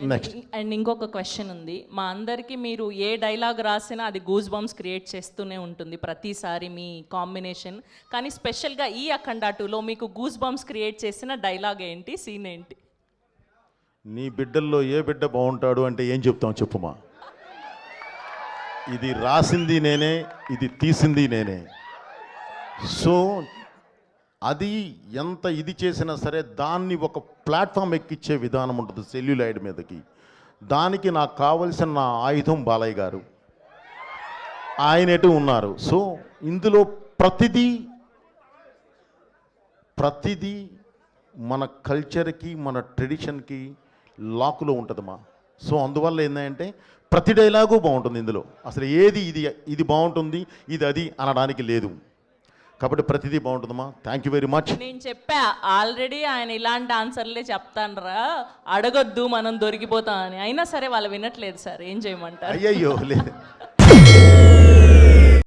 And ఇంకొక question ఉంది. మా అందరికి మీరు ఏ డైలాగ్ రాసినా అది గూస్ బంప్స్ క్రియేట్ చేస్తూనే ఉంటుంది ప్రతిసారి మీ కాంబినేషన్ కానీ స్పెషల్గా ఈ అఖండ టూలో మీకు గూస్ బంప్స్ క్రియేట్ చేసిన డైలాగ్ ఏంటి? సీన్ ఏంటి? నీ బిడ్డల్లో ఏ బిడ్డ బాగుంటాడు అంటే ఏం చెప్తాం చెప్పుమా? ఇది రాసింది నేనే ఇది తీసింది నేనే. సో అది ఎంత ఇది చేసినా సరే దాన్ని ఒక ప్లాట్ఫామ్ ఎక్కిచ్చే విధానం ఉంటుంది సెల్యులాయిడ్ మీదకి. దానికి నాకు కావలసిన నా ఆయుధం బాలయ్య గారు. ఆయన ఎటు ఉన్నారు. సో ఇందులో ప్రతిదీ ప్రతిదీ మన కల్చర్కి మన ట్రెడిషన్కి లాకులో ఉంటుందమ్మా. సో అందువల్ల ఏంటంటే ప్రతి డైలాగు బాగుంటుంది ఇందులో. అసలు ఏది ఇది ఇది బాగుంటుంది ఇది అది అనడానికి లేదు. కాబట్టి ప్రతిదీ బాగుంటుందమ్మా. థ్యాంక్ యూ వెరీ మచ్ నేను చెప్పా ఆల్రెడీ ఆయన ఇలాంటి ఆన్సర్లే చెప్తాన్రా. అడగొద్దు మనం దొరికిపోతాం అని అయినా సరే వాళ్ళు వినట్లేదు సార్ ఏం చేయమంటారు? అయ్యయ్యో లేదు.